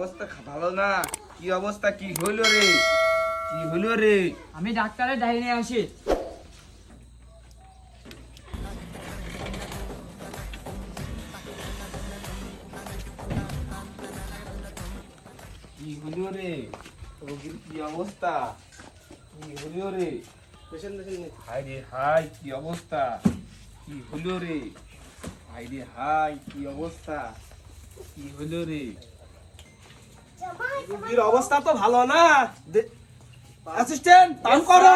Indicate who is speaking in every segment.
Speaker 1: অবস্থা ভালো না? কি অবস্থা? কি হইল রে? কি হইল রে?
Speaker 2: আমি ডাক্তারের ডাইরি নিয়ে আসি।
Speaker 1: কি হইল রে? রোগীর কি অবস্থা? কি হইল রে? হাই রে হাই কি অবস্থা? কি হইল রে? হাই রে হাই কি অবস্থা? কি হইল রে?
Speaker 3: রুগীর অবস্থা তো ভালো না। অ্যাসিস্ট্যান্ট করো।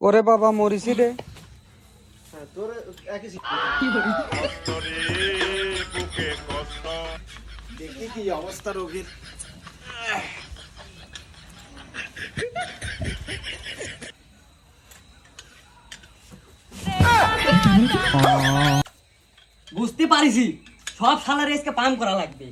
Speaker 4: ওরে বাবা মরিসি রে।
Speaker 3: হ্যাঁ, তোর একই দেখি কি অবস্থা রোগীর।
Speaker 2: বুঝতে পারিছি। সব সালারে আজকে পাম করা লাগবে।